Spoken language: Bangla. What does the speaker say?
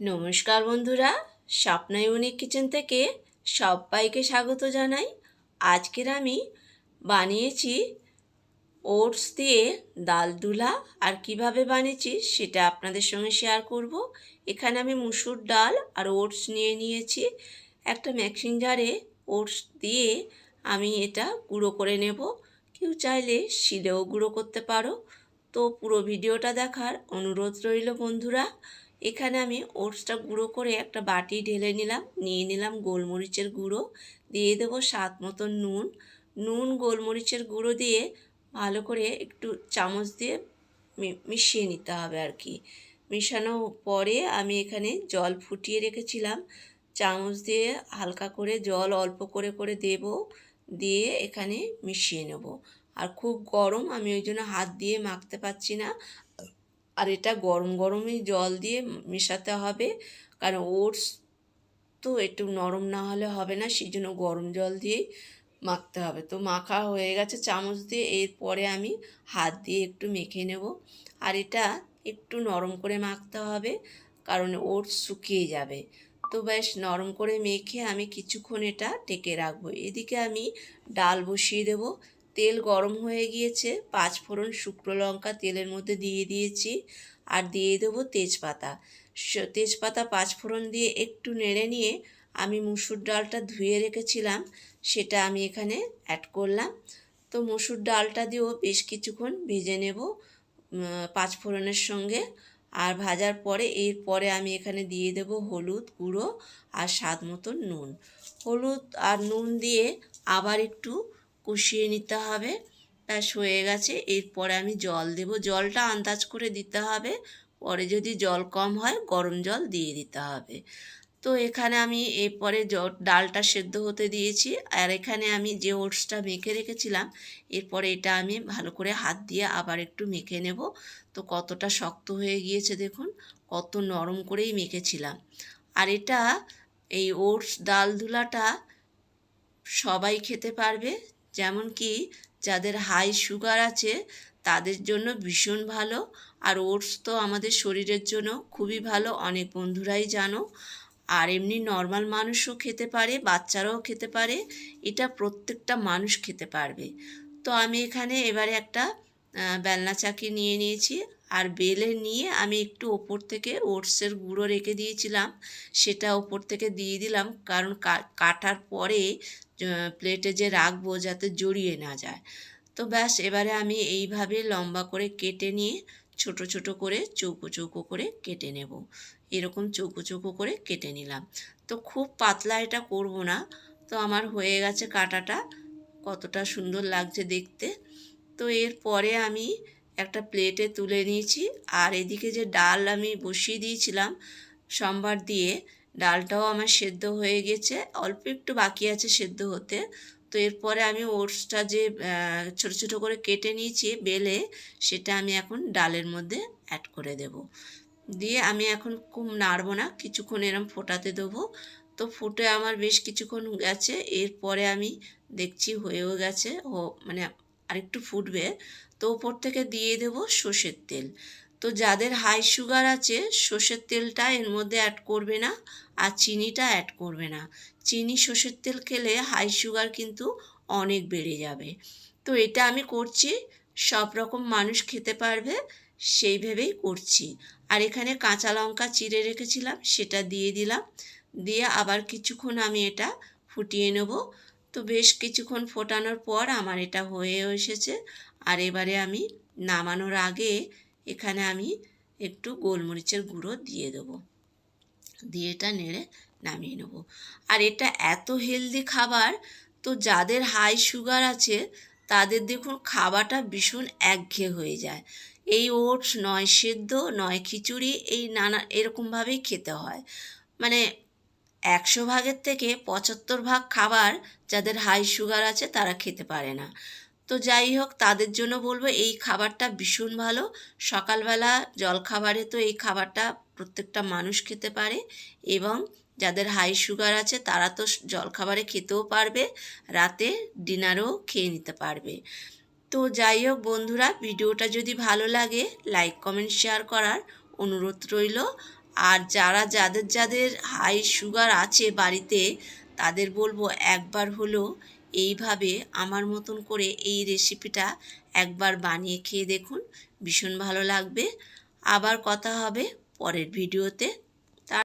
নমস্কার বন্ধুরা, স্বপ্না ইউনিক কিচেন থেকে সবাইকে স্বাগত জানাই। আজকের আমি বানিয়েছি ওটস দিয়ে ডাল দুলা। আর কীভাবে বানিয়েছি সেটা আপনাদের সঙ্গে শেয়ার করব। এখানে আমি মুসুর ডাল আর ওটস নিয়ে নিয়েছি। একটা মিক্সিং জারে ওটস দিয়ে আমি এটা গুঁড়ো করে নেব। কেউ চাইলে শিলেও গুঁড়ো করতে পারো। তো পুরো ভিডিওটা দেখার অনুরোধ রইল বন্ধুরা। এখানে আমি ওটসটা গুঁড়ো করে একটা বাটি ঢেলে নিলাম, নিয়ে নিলাম গোলমরিচের গুঁড়ো, দিয়ে দেবো স্বাদ মতন নুন। নুন, গোলমরিচের গুঁড়ো দিয়ে ভালো করে একটু চামচ দিয়ে মিশিয়ে নিতে হবে আর কি। মেশানো পরে আমি এখানে জল ফুটিয়ে রেখেছিলাম। চামচ দিয়ে হালকা করে জল অল্প করে করে দেব, দিয়ে এখানে মিশিয়ে নেব। আর খুব গরম, আমি ওই জন্য হাত দিয়ে মাখতে পারছি না। আর এটা গরম গরমই জল দিয়ে মেশাতে হবে। কারণ ওটস তো একটু নরম না হলে হবে না সেই জন্য গরম জল দিয়েই মাখতে হবে। তো মাখা হয়ে গেছে চামচ দিয়ে, এরপরে আমি হাত দিয়ে একটু মেখে নেব। আর এটা একটু নরম করে মাখতে হবে, কারণ ওটস শুকিয়ে যাবে। তো বেশ নরম করে মেখে আমি কিছুক্ষণ এটা টেকে রাখব। এদিকে আমি ডাল বসিয়ে দেবো। তেল গরম হয়ে গিয়েছে, পাঁচ ফোড়ন শুকনো লঙ্কা তেলের মধ্যে দিয়ে দিয়েছি আর দিয়ে দেবো তেজপাতা। তেজপাতা পাঁচ ফোড়ন দিয়ে একটু নেড়ে নিয়ে আমি মুসুর ডালটা ধুয়ে রেখেছিলাম, সেটা আমি এখানে অ্যাড করলাম। তো মুসুর ডালটা দিয়েও বেশ কিছুক্ষণ ভেজে নেব পাঁচ ফোড়নের সঙ্গে। আর ভাজার পরে, এরপরে আমি এখানে দিয়ে দেব হলুদ গুঁড়ো আর স্বাদ মতন নুন। হলুদ আর নুন দিয়ে আবার একটু কষিয়ে নিতে হবে। ব্যাস, হয়ে গেছে। এরপরে আমি জল দেব। জলটা আন্দাজ করে দিতে হবে। পরে যদি জল কম হয়, গরম জল দিয়ে দিতে হবে। তো এখানে আমি এরপরে ডালটা সেদ্ধ হতে দিয়েছি। আর এখানে আমি যে ওটসটা মেখে রেখেছিলাম, এরপরে এটা আমি ভালো করে হাত দিয়ে আবার একটু মেখে নেব। তো কতটা শক্ত হয়ে গিয়েছে দেখুন, কত নরম করেই মেখেছিলাম। আর এটা, এই ওটস ডাল ধুলাটা সবাই খেতে পারবে। যেমন কি যাদের হাই সুগার আছে, তাদের জন্য ভীষণ ভালো। আর ওটস তো আমাদের শরীরের জন্য খুবই ভালো, অনেক বন্ধুরাই জানো। আর এমনি নর্মাল মানুষও খেতে পারে, বাচ্চারাও খেতে পারে, এটা প্রত্যেকটা মানুষ খেতে পারবে। তো আমি এখানে এবারে একটা বেলনা চাকি নিয়ে নিয়েছি। আর বেলে নিয়ে আমি একটু ওপর থেকে ওটসের গুঁড়ো রেখে দিয়েছিলাম। সেটা ওপর থেকে দিয়ে দিলাম কারণ কাটার পরে প্লেটে যে রাখব যাতে জড়িয়ে না যায়। তো ব্যাস, এবারে আমি এইভাবে লম্বা করে কেটে নিয়ে ছোট ছোট করে চৌকো চৌকো করে কেটে নেব। এরকম চৌকো চৌকো করে কেটে নিলাম। তো খুব পাতলা এটা করব না। তো আমার হয়ে গেছে কাটাটা। কতটা সুন্দর লাগছে দেখতে। তো এরপরে আমি একটা প্লেটে তুলে নিয়েছি। আর এদিকে যে ডাল আমি বসিয়ে দিয়েছিলাম সোমবার দিয়ে, ডালটাও আমার সেদ্ধ হয়ে গেছে। অল্প একটু বাকি আছে সেদ্ধ হতে। তো এরপরে আমি ওটসটা যে ছোট ছোট করে কেটে নিয়েছি বেলে, সেটা আমি এখন ডালের মধ্যে অ্যাড করে দেব। দিয়ে আমি এখন খুব নাড়বো না, কিছুক্ষণ এরম ফোটাতে দেবো। তো ফুটে আমার বেশ কিছুক্ষণ গেছে। এরপরে আমি দেখছি হয়েও গেছে, ও মানে আরেকটু ফুটবে, তো ওপর থেকে দিয়ে দেব সর্ষের তেল। তো যাদের হাই সুগার আছে, সর্ষের তেলটা এর মধ্যে অ্যাড করবে না আর চিনিটা অ্যাড করবে না। চিনি, সর্ষের তেল খেলে হাই সুগার কিন্তু অনেক বেড়ে যাবে। তো এটা আমি করছি, সব রকম মানুষ খেতে পারবে, সেই ভেবেই করছি। আর এখানে কাঁচা লঙ্কা চিড়ে রেখেছিলাম, সেটা দিয়ে দিলাম। দিয়ে আবার কিছুক্ষণ আমি এটা ফুটিয়ে নেব। তো বেশ কিছুক্ষণ ফোটানোর পর আমার এটা হয়ে এসেছে। আর এবারে আমি নামানোর আগে এখানে আমি একটু গোলমরিচের গুঁড়ো দিয়ে দেবো। দিয়ে এটা নেড়ে নামিয়ে নেব। আর এটা এত হেলদি খাবার, তো যাদের হাই সুগার আছে, তাদের দেখুন খাবারটা ভীষণ একঘেয়ে হয়ে যায়। এই ওটস, নয় সেদ্ধ, নয় খিচুড়ি, এই নানা, এরকমভাবেই খেতে হয়। মানে একশো ভাগের থেকে পঁচাত্তর ভাগ খাবার যাদের হাই সুগার আছে তারা খেতে পারে না। তো যাই হোক, তাদের জন্য বলব এই খাবারটা ভীষণ ভালো। সকালবেলা জলখাবারে তো এই খাবারটা প্রত্যেকটা মানুষ খেতে পারে এবং যাদের হাই সুগার আছে তারা তো জলখাবারে খেতেও পারবে, রাতে ডিনারও খেয়ে নিতে পারবে। তো যাই হোক বন্ধুরা, ভিডিওটা যদি ভালো লাগে লাইক কমেন্ট শেয়ার করার অনুরোধ রইল। আর যারা যাদের যাদের হাই সুগার আছে বাড়িতে, তাদের বলব একবার হলো এইভাবে আমার মতন করে এই রেসিপিটা একবার বানিয়ে খেয়ে দেখুন। ভীষণ ভালো লাগবে। আবার কথা হবে পরের ভিডিওতে